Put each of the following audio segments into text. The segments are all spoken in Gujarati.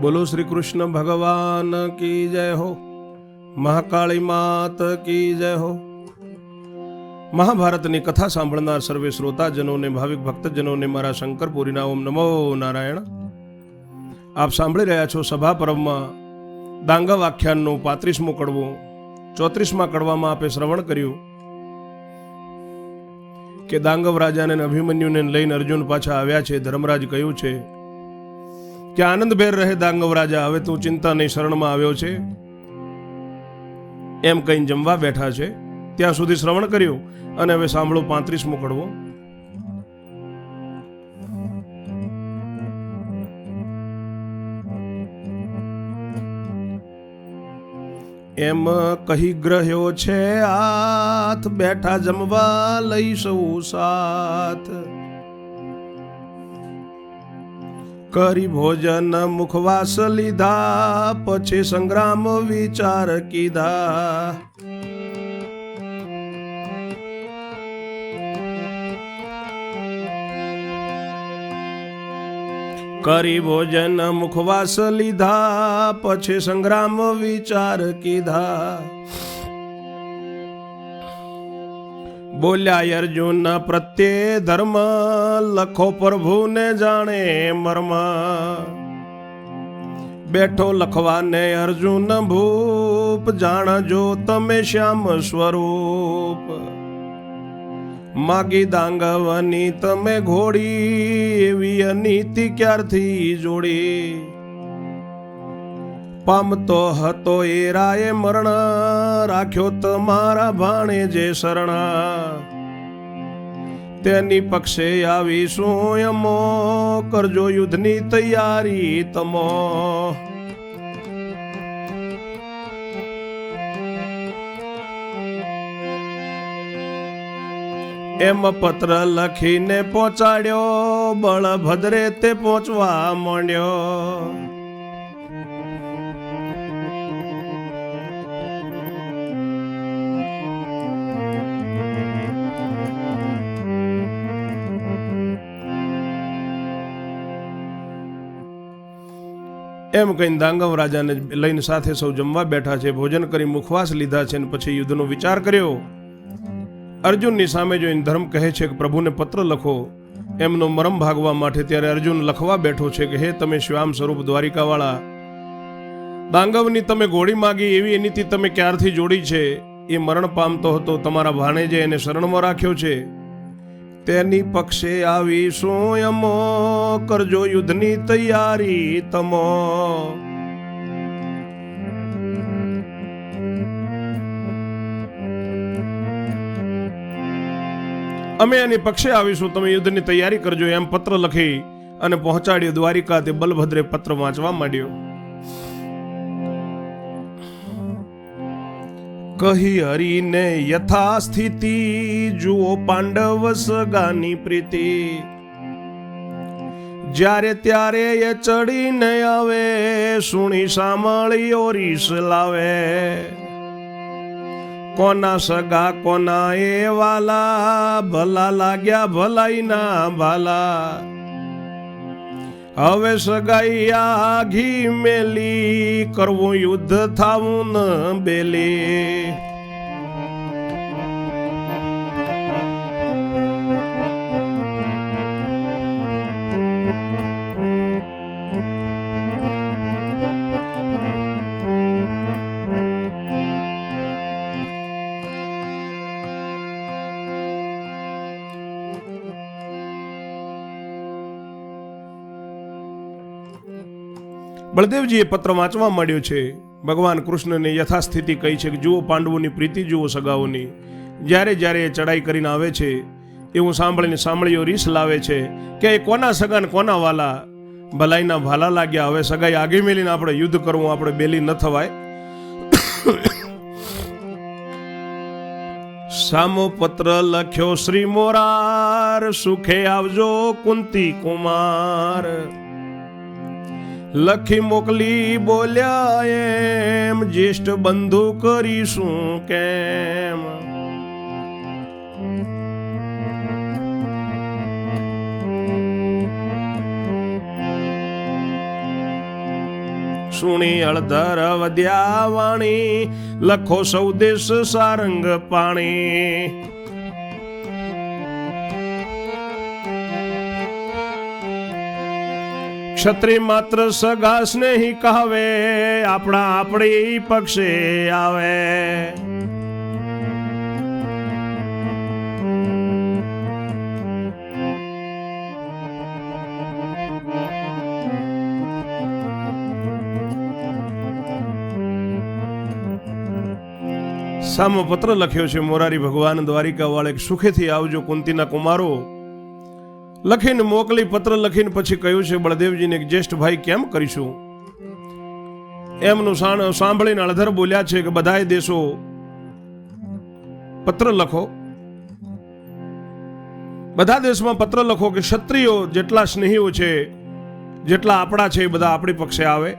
બોલો શ્રી કૃષ્ણ ભગવાન કી જય હો? મહાકાળી માત કી જય હો? મહાભારતની કથા સાંભળનાર સર્વે શ્રોતાજનોને, ભાવિક ભક્તજનોને મારા શંકરપુરીના ઓમ નમો નારાયણ. આપ સાંભળી રહ્યા છો સભા પર્વમાં દાંગવ આખ્યાનનું પાંત્રીસમું કડવું. ચોત્રીસમાં કડવામાં આપે શ્રવણ કર્યું કે દાંગવ રાજાને અભિમન્યુને લઈને અર્જુન પાછા આવ્યા છે. ધર્મરાજ કહ્યું છે કે આનંદભેર રહે દાંગવ રાજા, હવે તું ચિંતા નહીં શરણમાં આવ્યો છે? એમ કહીને જમવા બેઠા છે. ત્યાં સુધી શ્રવણ કર્યું અને હવે સાંભળો પાંત્રીસ કડવો એમ કહી ગ્રહ્યો છે, હાથ બેઠા જમવા લઈ સૌ સાથ. કરી ભોજન મુખવાસ લીધા, પછી સંગ્રામ વિચાર કીધા. કરી ભોજન મુખવાસ લીધા, પછી સંગ્રામ વિચાર કીધા. બોલ્યા અર્જુન પ્રત્યે ધર્મ લખો પ્રભુને જાણે મર્મ. બેઠો લખવાને અર્જુન ભૂપ, જાણજો તમે શ્યામ સ્વરૂપ. માગી દાંગવની તમે ઘોડી, એવી અનીતિ ક્યારથી જોડી? પામતો હતો એ રાયે મરણ, રાખ્યો તમારા ભાણે જે શરણા. તેની પક્ષે આવીશું યમો કરજો યુદ્ધની તૈયારી તમો. એમ પત્ર લખીને પહોંચાડ્યો, બળભદ્રે તે પહોંચવા માંડ્યો. એમ કહીને દાંગવ રાજાને લઈને સાથે સૌ જમવા બેઠા છે, ભોજન કરી મુખવાસ લીધા છે અને પછી યુદ્ધનો વિચાર કર્યો. અર્જુનની સામે જોઈને ધર્મ કહે છે કે, પ્રભુને પત્ર લખો. એમનો મરમ ભાગવા માટે ત્યારે અર્જુન લખવા બેઠો છે કે, હે તમે શ્યામ સ્વરૂપ દ્વારિકાવાળા, દાંગવની તમે ગોળી માગી, એવી એનીથી તમે ક્યારથી જોડી છે? એ મરણ પામતો હતો, તમારા ભાણેજે એને શરણમાં રાખ્યો છે. તેની પક્ષે આવી શું યમો કરજો યુદ્ધની તૈયારી તમો. અમે એની પક્ષે આવીશું, તમે યુદ્ધની તૈયારી કરજો, એમ પત્ર લખી અને પહોંચાડ્યો દ્વારિકા તે બલભદ્રે પત્ર વાંચવા માંડ્યો. કહી હરીને યથાસ્થિતિ, જુઓ પાંડવ સગાની પ્રીતિ. જ્યારે ત્યારે એ ચડીને આવે, સુણી સાંભળી ઓરીસ લાવે. કોના સગા, કોના એ વાલા, ભલા લાગ્યા ભલાઈ ના ભાલા. હવે સગાઈ ઘી મેલી કરવું યુદ્ધ થાવું ન બેલી. બળદેવજીએ પત્ર વાંચવા માંડ્યો છે. ભગવાન કૃષ્ણને યથાસ્થિતિ કહી છે કે જુઓ પાંડવોની પ્રીતિ, જુઓ સગાઓની. જ્યારે જ્યારે એ ચડાઈ કરીને આવે છે, એવું સાંભળીને સાંભળીઓ રીસ લાવે છે કે એ કોના સગા ને કોના વાલા? ભલાઈના ભાલા લાગ્યા. હવે સગાઈ આગે મેલીને આપણે યુદ્ધ કરવું, આપણે બેલી ન થવાય. સામો પત્ર લખ્યો, શ્રી મોરાર, સુખે આવજો કુંતી કુમાર. લખી મોકલી બોલ્યા એમ જ્યેષ્ઠ બંધુ કરીશું કેમ? સુણી અળધર વધ્યા વાણી, લખો સૌ દેશ સારંગ પાણી. ક્ષત્રિય માત્ર સગા સ્નેહી કહાવે, આપણા આપણી પક્ષે આવે. સામો પત્ર લખ્યો છે, મોરારી ભગવાન દ્વારિકા વાળે સુખેથી આવજો કુંતીના કુમારો લખીને મોકલી, પત્ર લખીને પછી કહ્યું છે, બળદેવજીને જ્યેષ્ઠ ભાઈ કેમ કરીશું? એમનું સાંભળીને અળધર બોલ્યા છે કે, બધાય દેશો, પત્ર લખો. બધા દેશમાં પત્ર લખો કે, ક્ષત્રિયો જેટલા સ્નેહીઓ છે, જેટલા આપણા છે, એ બધા આપણી પક્ષે આવે.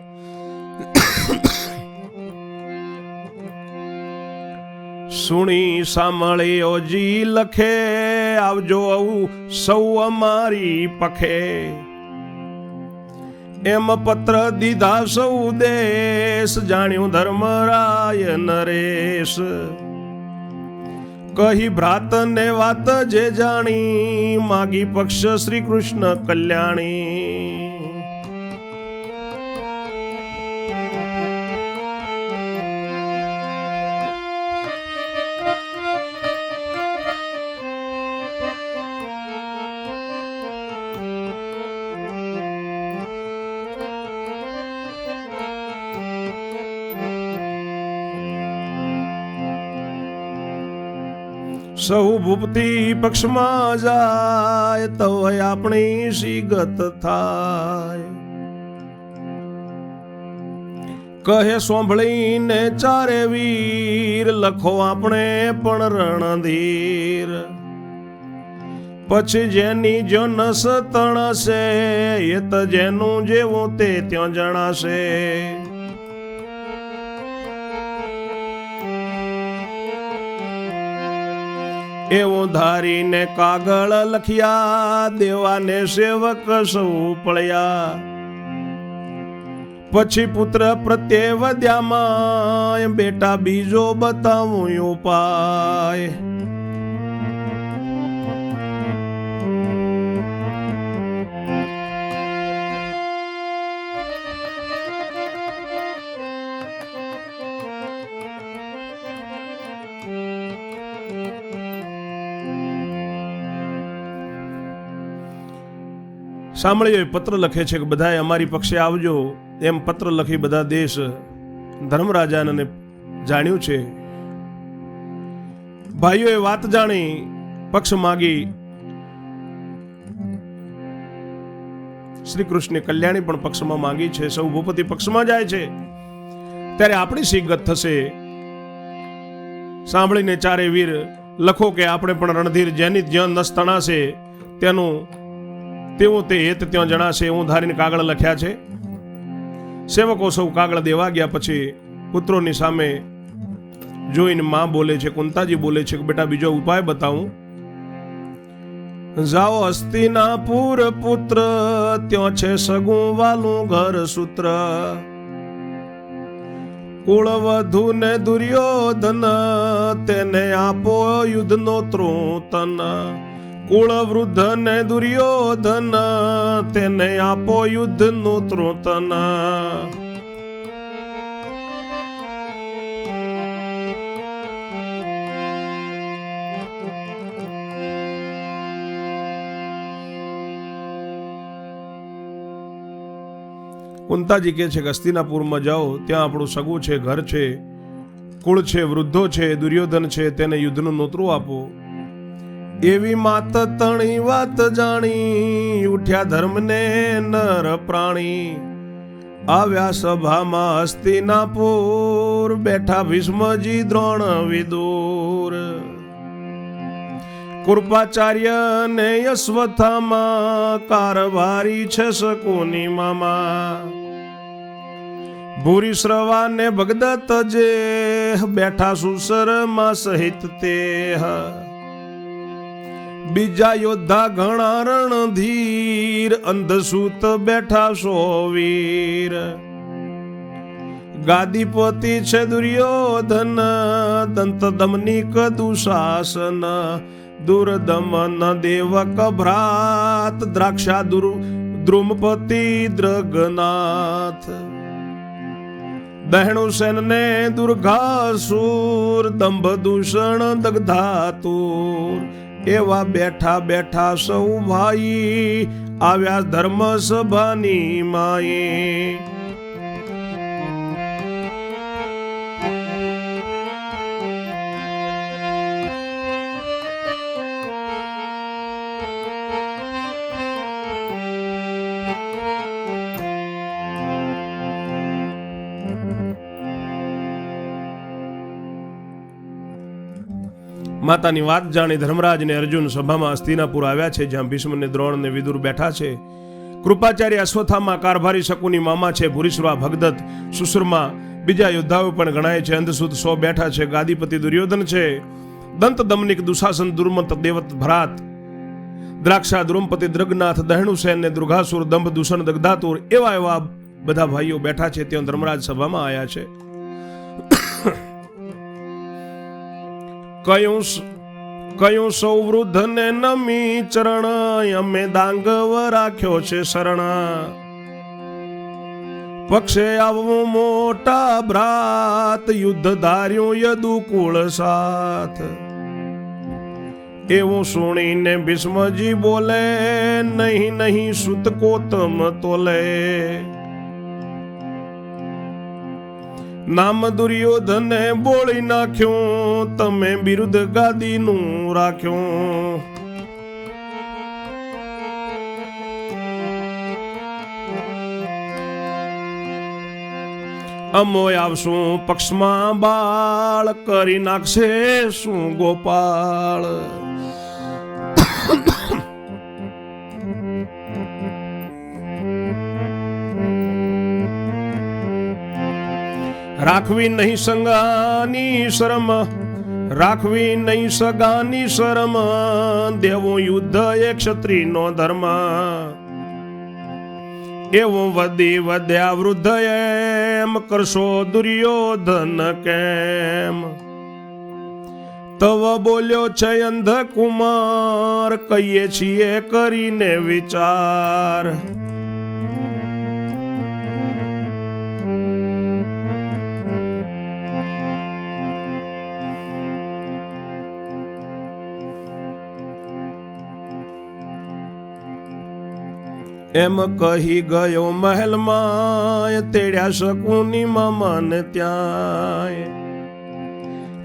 સુણી સાંભળી ઓજી લખે આવજો આવું સૌ અમારી પખે. એમ પત્ર દીધા સૌ દેશ, જાણ્યું ધર્મરાય નરેશ. કહી ભ્રાત ને વાત જે જાણી, માગી પક્ષ શ્રી કૃષ્ણ કલ્યાણી. સૌ ભૂપતિ પક્ષમાં જાય, તો આપણી સીગત થાય. કહે સાંભળીને ચારે વીર, લખો આપણે પણ રણધીર. પછી જેની જો નસ તણશે એ તો જેનું જેવું તે ત્યાં જણાશે. એવું ધારીને કાગળ લખ્યા, દેવાને સેવક સૌ પળ્યા પછી પુત્ર પ્રત્યે વધ્યામાં બેટા બીજો બતાવું ઉપાય. સાંભળ્યો એ પત્ર લખે છે કે બધાએ અમારી પક્ષે આવજો. એમ પત્ર લખી બધા દેશ ધર્મરાજાને જાણ્યું છે. ભાઈઓએ વાત જાણી, પક્ષ માગી. શ્રી કૃષ્ણ કલ્યાણી પણ પક્ષમાં માંગી છે. સૌ ભૂપતિ પક્ષમાં જાય છે. ત્યારે આપણી શીગત થશે? સાંભળીને ચારે વીર, લખો કે આપણે પણ રણધીર જેની જ્યાં નસ તણાશે, તેનું તેવું તે હેત ત્યાં જણાશે એવું ધારીને કાગળ લખ્યા છે. સેવકો સૌ કાગળ દેવા ગયા પછી પુત્રોની સામે જોઈને માં બોલે છે, કુંતાજી બોલે છે કે, બેટા, બીજો ઉપાય બતાવું. જાઓ હસ્તિનાપુર પુત્ર, ત્યાં છે સગું વાલું ઘર સૂત્ર. કુળવધુ ને દુર્યોધન, તેને આપો યુદ્ધનો ત્રોતન. કુળ વૃદ્ધ ને દુર્યોધન તેને આપો યુદ્ધનું ત્રોતન. કુંતાજી કહે છે કે હસ્તિનાપુરમાં જાઓ, ત્યાં આપણું સગું છે, ઘર છે, કુળ છે, વૃદ્ધો છે, દુર્યોધન છે, તેને યુદ્ધનું નોતરું આપો. એવી માત તણી વાત જાણી, ઉઠ્યા ધર્મને નર પ્રાણી. આવ્યા સભામાં હસ્તિનાપુર બેઠા ભીષ્મજી દ્રોણ વિદુર કૃપાચાર્ય ને યશ્વથામાં કારભારી છે શકુની મામા. ભૂરી શ્રવા ને ભગદત જે બેઠા સુસરમાં સહિત તે બીજા યોદ્ધા ઘણા રણધીર, અંધસૂત બેઠા સો વીર. ગાદીપતિ છે દુર્યોધન દંત દમનિક દુશાસન દુર્દમન દેવક ભ્રાત દ્રાક્ષા દુર દ્રુમપતિ દ્રગનાથ. દહેણુ સેન ને દુર્ગાસુર દંભ દૂષણ દગ્ધાતુર. એવા બેઠા બેઠા સૌ ભાઈ આવ્યા ધર્મ સભાની માએ. માતાની વાત જાણી ધર્મરાજ ને અર્જુન સભામાં હસ્તિનાપુર આવ્યા છે, જ્યાં ભીષ્મને દ્રોણને વિદુર બેઠા છે. કૃપાચાર્ય અશ્વથામાં કારભારી શકુની મામા છે, ભૂરીશ્વા ભગદત્ત સુસુરમાં બીજા યોદ્ધાઓ પણ ગણાય છે. અંધસુદ સો બેઠા છે, ગાદીપતિ દુર્યોધન છે. દંત દમનિક દુશાસન દુર્મત દેવત ભરાત. દ્રાક્ષા દ્રુમપતિ દ્રગનાથ, દહેણુસેન ને દુર્ગાસુર દંભ દૂષણ દગધાતુર એવા એવા બધા ભાઈઓ બેઠા છે, ત્યાં ધર્મરાજ સભામાં આવ્યા છે. કયું કયું સૌ વૃદ્ધ ને નમી ચરણ અમે દાંગવ રાખ્યો છે શરણ. પક્ષે આવું મોટા ભ્રાત યુદ્ધ ધાર્યું યદુકુળ સાથ. એવું સુણીને ભીષ્મજી બોલે, નહીં નહીં સુત કોતમ તોલે. નામ દુર્યોધને બોળી નાખ્યું, તમે બિરુદ ગાદીનું રાખ્યું. અમોય આવશું, પક્ષમાં બાળ કરી નાખશે શું ગોપાળ? રાખવી નહીં સંગાની શરમ, રાખવી નહીં સગાની શરમ, દેવું યુદ્ધ એ ક્ષત્રિયનો ધર્મ. એવું વધી વધ્યા વૃદ્ધ એમ, કરશો દુર્યોધન કેમ? તવ બોલ્યો છે અંધકુમાર, કહીએ છીએ કરીને વિચાર. એમ કહી ગયો મહેલમાં તેડ્યા શકુની મામાને ત્યાં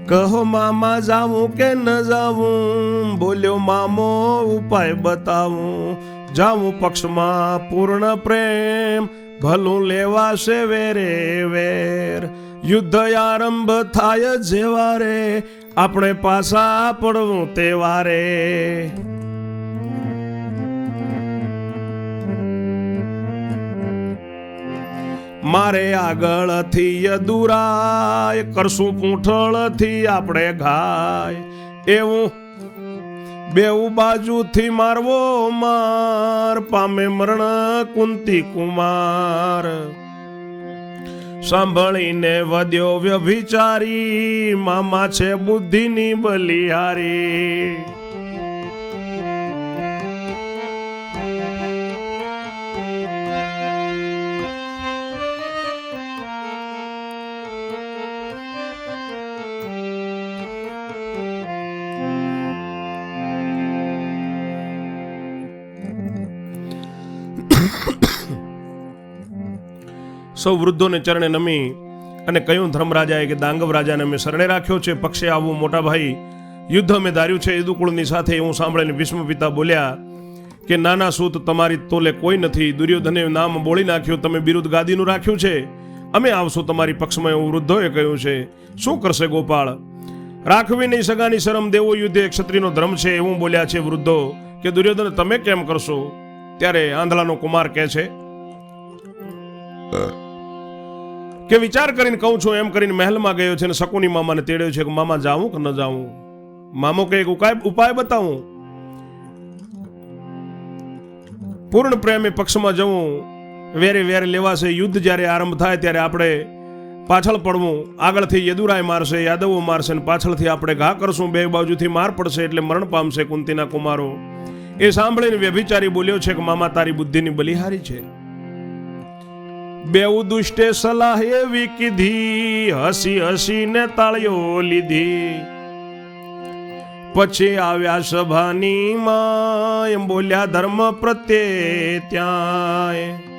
કહો મામા, જાવું કે ન જાવું? બોલ્યો મામો, ઉપાય બતાવું. જાવું પક્ષમાં પૂર્ણ પ્રેમ, ભલું લેવાશે વેરે વેર. યુદ્ધ આરંભ થાય જેવારે, આપણે પાછા પડવું તેવારે મારે આગળથી યદુરાય કરશું પૂંઠળથી આપણે ઘાય. એવું બેઉ બાજુથી મારવો માર, પામે મરણ કુંતી કુમાર. સાંભળીને વધ્યો વ્યભિચારી, મામા છે બુદ્ધિની બલિહારી. સૌ વૃદ્ધોને ચરણે નમી અને કહ્યું ધર્મરાજાએ કે દાંગવ રાજાને મેં શરણે રાખ્યો છે, પક્ષે આવું મોટા ભાઈ. યુદ્ધ મેં ધાર્યું છે યદુકુળની સાથે એવું સાંભળીને ભીષ્મ પિતા બોલ્યા કે નાના સૂત, તમારી તોલે કોઈ નથી, દુર્યોધને નામ બોળી નાખ્યું, તમે બિરુદ ગાદીનું રાખ્યું છે. અમે આવશું તમારી પક્ષમાં એવું વૃદ્ધોએ કહ્યું છે. શું કરશે ગોપાળ? રાખવી નહીં સગાની શરમ, દેવો યુદ્ધ એક ક્ષત્રિયનો ધર્મ છે, એવું બોલ્યા છે વૃદ્ધો કે દુર્યોધન, તમે કેમ કરશો? ત્યારે આંધળાનો કુમાર કહે છે કે વિચાર કરીને કહું છું, એમ કરીને મહેલમાં ગયો છે અને શકુની મામાને તેડ્યો છે કે, મામા જાવું કે ન જાવું મામો કે એક ઉપાય ઉપાય બતાવું. પૂર્ણ પ્રેમી પક્ષમાં જવું વેરે વેરે લેવાશે યુદ્ધ જ્યારે આરંભ થાય ત્યારે આપણે પાછળ પડવું. આગળથી યદુરાય મારશે, યાદવો મારશે ને પાછળથી આપણે ઘા કરશું. બે બાજુથી માર પડશે એટલે મરણ પામશે કુંતીના કુમારો. એ સાંભળીને વ્યભિચારી બોલ્યો છે કે, મામા, તારી બુદ્ધિની બલિહારી છે. બેઉ દુષ્ટે સલાહ એવી કીધી, હસી હસીને તાળીઓ લીધી. પછી આવ્યા સભાની માં બોલ્યા ધર્મ પ્રત્યે ત્યાં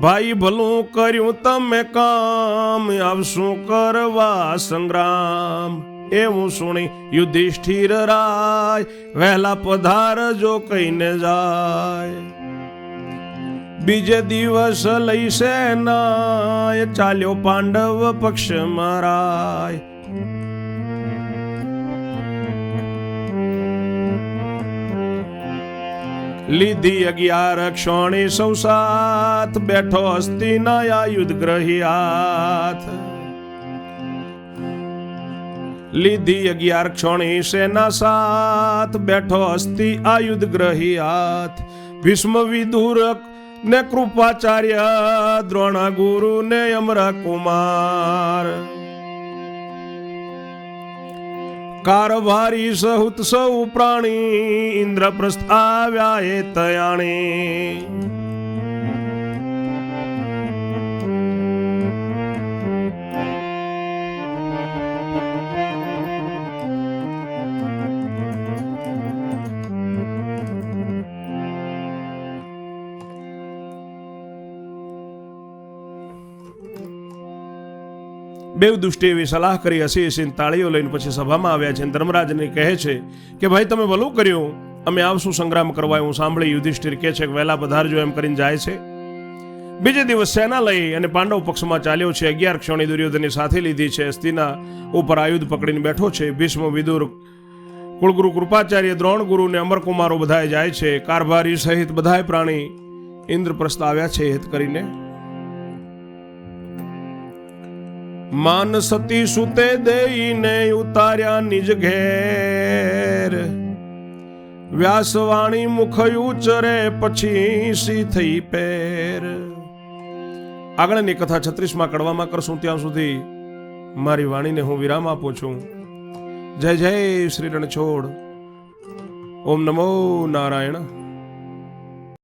ભાઈ ભલું કર્યું તમે કામ આવશું કરવા સંગ્રામ? એવું સુણી યુધિષ્ઠિર રાય, વહેલા પધાર જો કહીને જાય. બીજે દિવસ લઈ સેનાય ચાલ્યો પાંડવ પક્ષ મરાય. લીધી અગિયાર ક્ષોણી સૌ સાથ બેઠો હસ્તી ના યુદ્ધ ગ્રહી હાથ લીધી અગિયાર ક્ષણી સેના સાથ. બેઠો હસ્તી આયુધ ગ્રહી હાથ ભીષ્મ વિદુરક ને કૃપાચાર્ય દ્રોણ ગુરુ ને અમરા કુમાર. કારભારી સહુત સૌ પ્રાણી ઇન્દ્રપ્રસ્થ આવ્યા એ તયાણી. બેવ દુષ્ટિ એવી સલાહ કરી હસી હસીને તાળીઓ લઈને પછી સભામાં આવ્યા છે. ધર્મરાજને કહે છે કે, ભાઈ, તમે ભલું કર્યું. અમે આવશું સંગ્રામ કરવા. હું સાંભળી યુધિષ્ઠિર કહે છે કે, વહેલા પધારજો એમ કરીને જાય છે. બીજે દિવસ સેના લઈ અને પાંડવ પક્ષમાં ચાલ્યો છે. અગિયાર ક્ષણી દુર્યોધનની સાથે લીધી છે. હસ્તીના ઉપર આયુધ પકડીને બેઠો છે. ભીષ્મ, વિદુર, કુળગુરુ, કૃપાચાર્ય, દ્રોણ ગુરુ ને અમરકુમારો બધાય જાય છે. કારભારી સહિત બધાય પ્રાણી ઇન્દ્રપ્રસ્થ આવ્યા છે હેત કરીને. માન સતી સુતે દેઈને ઉતાર્યા નિજ ઘેર. વ્યાસવાણી મુખ ઉચરે પછી સી થઈ પેર. આગળની કથા છત્રીસમાં કડવામાં કરશું ત્યાં સુધી મારી વાણીને હું વિરામ આપું છું. જય જય શ્રી રણછોડ. ઓમ નમો નારાયણ.